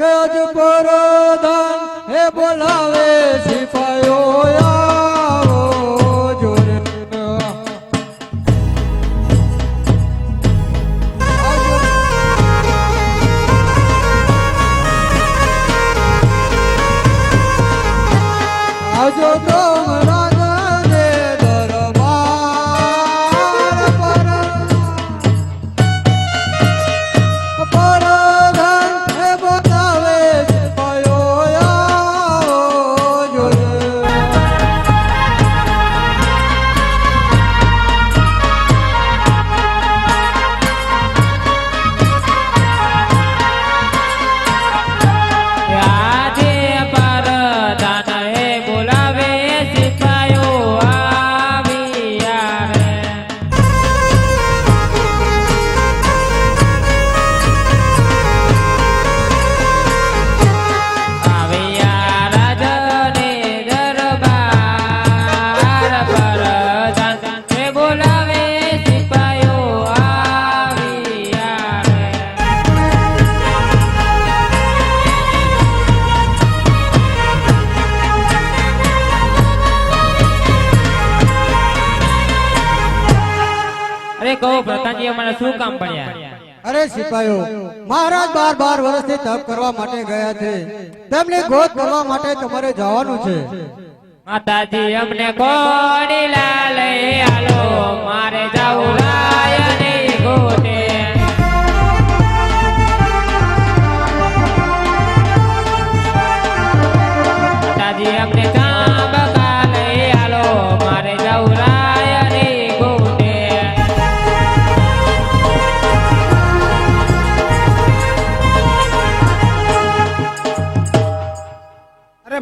કે અજ પરધાન હે બોલાવે સિપાયો આવો જોરે. આજો કહો પ્રધાનજી અમારા શું કામ પડ્યા? અરે સિપાયો મહારાજ બાર બાર વર્ષથી તપ કરવા માટે ગયા છે. તેમને ગોત કરવા માટે તમારે જવાનું છે. માતાજી અમને કોડી લાલ આલો મારે જાવું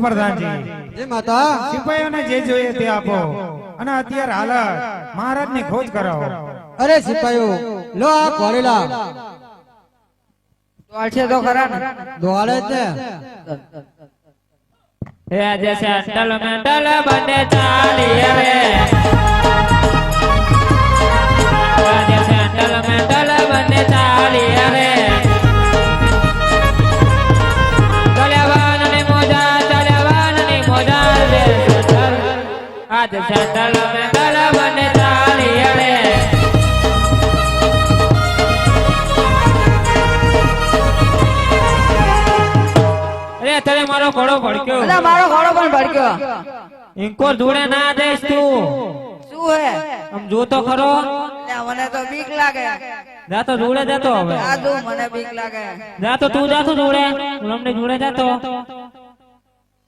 પ્રધાનજી. જે માતા. સિપાહીઓને જે જોઈએ તે આપો. અને અત્યારે હાલત. મહારાજની ખોજ કરાવો અરે સિપાહીઓ લો આ કોળીલા. દોડશે તો ખરા ને. દોડે છે હે આજે મેન્ટલ બંને ચાલી હવે. અરે મારો ઘોડો ભડક્યો. મારો ઘોડો પણ ભડક્યો. જોડે ના જઈશ તું. શું હે? આમ જોતો ખરો. મને તો બીક લાગે. જાતો જોડે જતો હવે. આદુ મને બીક લાગે. જાતો તું જાતો જોડે હું જોડે જાતો.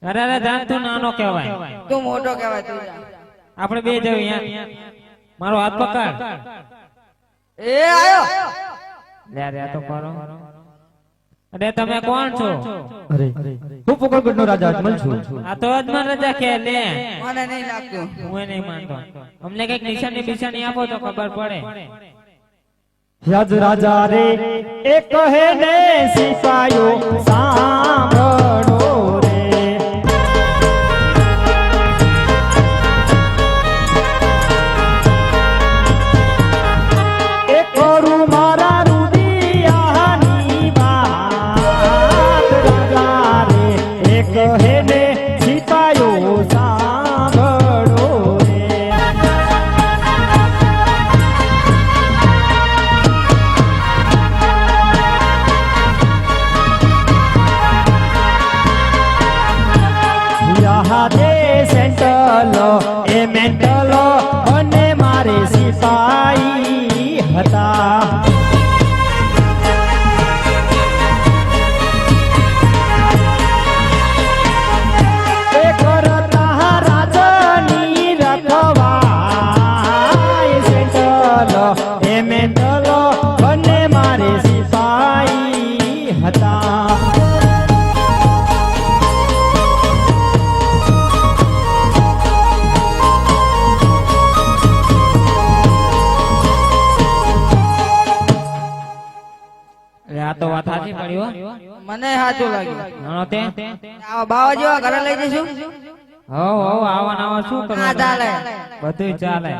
અરે અરે જાન તું નાનો કહેવાય. તું મોટો કહેવાય તું આપણે બે જવું અહીંયા. મારો હાથ પકડ. એ આયો. લે રે આ તો કરો. અરે તમે કોણ છો? હું પોકળગઢનો રાજા અજમલ છું. આ તો અજમલ રાજા કે લે. મને નહીં લાગતું. હું એ નહીં માનતો. અમને કંઈક નિશાની બિશાની આપો તો ખબર પડે. યજ રાજા રે એક કહે ને સિપાયો સાંભળો આ તો વાત સાચી પડી મને સાચું લાગ્યું. તે. બાવા જેવા ઘરે લઈ જઈશું. હો હો આવા નવા શું કરવું ચાલે. બધું ચાલે.